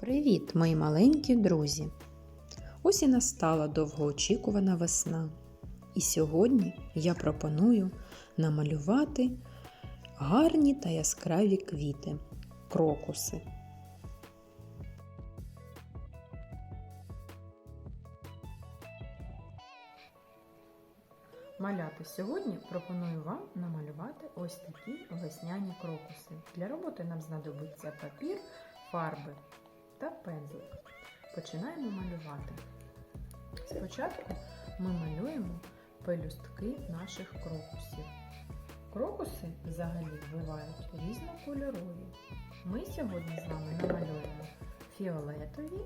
Привіт, мої маленькі друзі! Ось і настала довгоочікувана весна. І сьогодні я пропоную намалювати гарні та яскраві квіти крокуси. Малята, сьогодні пропоную вам намалювати ось такі весняні крокуси. Для роботи нам знадобиться папір, фарби та пензлик. Починаємо малювати. Спочатку ми малюємо пелюстки наших крокусів. Крокуси взагалі бувають різнокольорові. Ми сьогодні з вами намалюємо фіолетові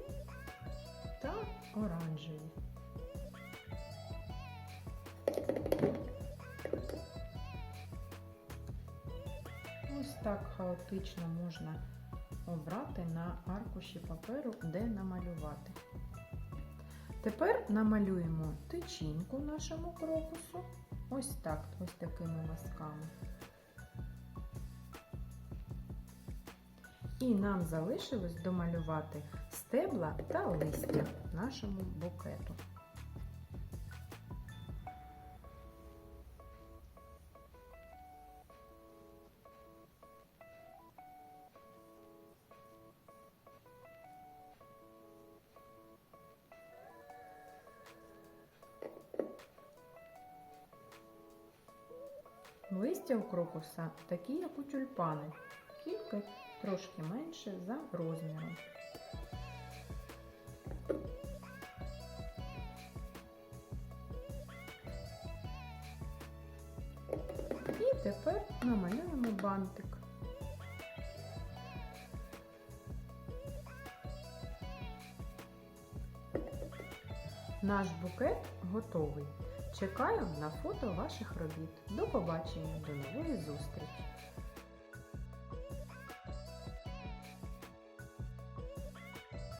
та оранжеві. Ось так хаотично можна обрати на аркуші паперу, де намалювати. Тепер намалюємо тичинку нашому крокусу. Ось так, ось такими мазками. І нам залишилось домалювати стебла та листя нашому букету. Листя у крокуса такі, як у тюльпани, тільки трошки менше за розміром. І тепер намалюємо бантик. Наш букет готовий. Чекаю на фото ваших робіт. До побачення, до нової зустрічі!